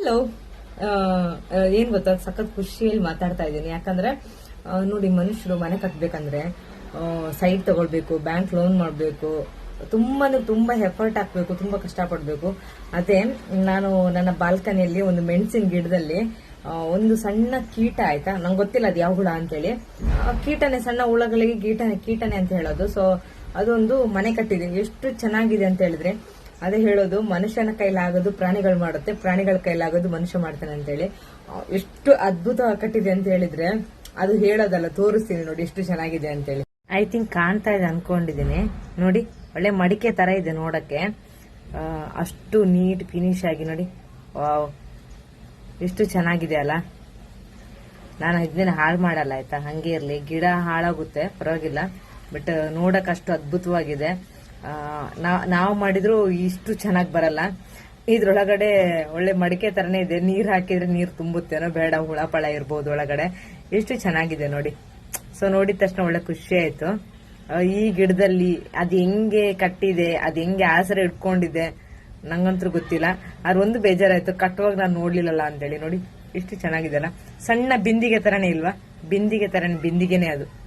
Hello ಏನ್ ಗೊತ್ತಾ? ಸಖತ್ ಖುಷಿಯಲ್ಲಿ ಮಾತಾಡ್ತಾ ಇದ್ದೀನಿ. ಯಾಕಂದ್ರೆ ನೋಡಿ, ಮನುಷ್ಯರು ಮನೆ ಕಟ್ಬೇಕಂದ್ರೆ ಸೈಟ್ ತಗೊಳ್ಬೇಕು ಬ್ಯಾಂಕ್ ಲೋನ್ ಮಾಡಬೇಕು ತುಂಬಾ ತುಂಬಾ ಎಫರ್ಟ್ ಹಾಕ್ಬೇಕು, ತುಂಬಾ ಕಷ್ಟಪಡಬೇಕು. ಅದೇ, ನಾನು ನನ್ನ ಬಾಲ್ಕನಿಯಲ್ಲಿ ಒಂದು ಮೆಣಸಿನ ಗಿಡದಲ್ಲಿ ಒಂದು ಸಣ್ಣ ಕೀಟ ಆಯ್ತಾ? ನಂಗೆ ಗೊತ್ತಿಲ್ಲ ಅದು ಯಾವ ಹುಳ ಅಂತೇಳಿ. ಕೀಟನೆ ಸಣ್ಣ ಹುಳಗಳಿಗೆ ಕೀಟನೆ ಕೀಟನೆ ಅಂತ ಹೇಳೋದು. ಸೊ ಅದೊಂದು ಮನೆ ಕಟ್ಟಿದೀನಿ ಎಷ್ಟು ಚೆನ್ನಾಗಿದೆ ಅಂತ ಹೇಳಿದ್ರೆ ಅದೇ ಹೇಳೋದು, ಮನುಷ್ಯನ ಕೈಲಾಗೋದು ಪ್ರಾಣಿಗಳು ಮಾಡುತ್ತೆ, ಪ್ರಾಣಿಗಳ ಕೈಲಾಗೋದು ಮನುಷ್ಯ ಮಾಡ್ತಾನೆ ಅಂತೇಳಿ. ಎಷ್ಟು ಅದ್ಭುತವಾಗಿ ಕಟ್ಟಿದೆ ಅಂತ ಹೇಳಿದ್ರೆ, ಅದು ಹೇಳೋದಲ್ಲ, ತೋರಿಸ್ತೀನಿ ನೋಡಿ ಎಷ್ಟು ಚೆನ್ನಾಗಿದೆ ಅಂತೇಳಿ. ಐ ಥಿಂಕ್ ಕಾಣ್ತಾ ಇದೆ ಅನ್ಕೊಂಡಿದ್ದೀನಿ. ನೋಡಿ, ಒಳ್ಳೆ ಮಡಿಕೆ ತರ ಇದೆ ನೋಡಕ್ಕೆ. ಅಷ್ಟು ನೀಟ್ ಫಿನಿಶ್ ಆಗಿ ನೋಡಿ. ವಾವ್. ಎಷ್ಟು ಚೆನ್ನಾಗಿದೆ ಅಲ್ಲ. ನಾನು ಇದನ್ನ ಹಾಳು ಮಾಡಲ್ಲ, ಆಯ್ತಾ? ಹಂಗೆ ಇರ್ಲಿ. ಗಿಡ ಹಾಳಾಗುತ್ತೆ, ಪರವಾಗಿಲ್ಲ. ಬಟ್ ನೋಡಕ್ ಅಷ್ಟು ಅದ್ಭುತವಾಗಿದೆ. ನಾವು ಮಾಡಿದ್ರು ಇಷ್ಟು ಚೆನ್ನಾಗಿ ಬರಲ್ಲ. ಇದ್ರೊಳಗಡೆ ಒಳ್ಳೆ ಮಡಿಕೆ ತರನೇ ಇದೆ. ನೀರ್ ಹಾಕಿದ್ರೆ ನೀರ್ ತುಂಬುತ್ತೇನೋ, ಬೇಡ, ಹುಳ, ಪಳ ಇರ್ಬೋದು ಒಳಗಡೆ. ಎಷ್ಟು ಚೆನ್ನಾಗಿದೆ ನೋಡಿ. ಸೊ ನೋಡಿದ ತಕ್ಷಣ ಒಳ್ಳೆ ಖುಷಿ ಆಯ್ತು. ಈ ಗಿಡದಲ್ಲಿ ಅದ್ ಹೆಂಗೆ ಕಟ್ಟಿದೆ, ಅದ್ ಹೆಂಗೆ ಆಸರೆ ಇಟ್ಕೊಂಡಿದೆ, ನಂಗಂತೂ ಗೊತ್ತಿಲ್ಲ. ಒಂದು ಬೇಜಾರಾಯ್ತು. ಕಟ್ಟುವಾಗ ನಾನು ನೋಡ್ಲಿಲ್ಲಲ್ಲ ಅಂತೇಳಿ ನೋಡಿ. ಇಷ್ಟು ಚೆನ್ನಾಗಿದೆ ಸಣ್ಣ ಬಿಂದಿಗೆ ತರನೇ ಇಲ್ವಾ? ಬಿಂದಿಗೆ ತರನೇ, ಬಿಂದಿಗೆನೆ ಅದು.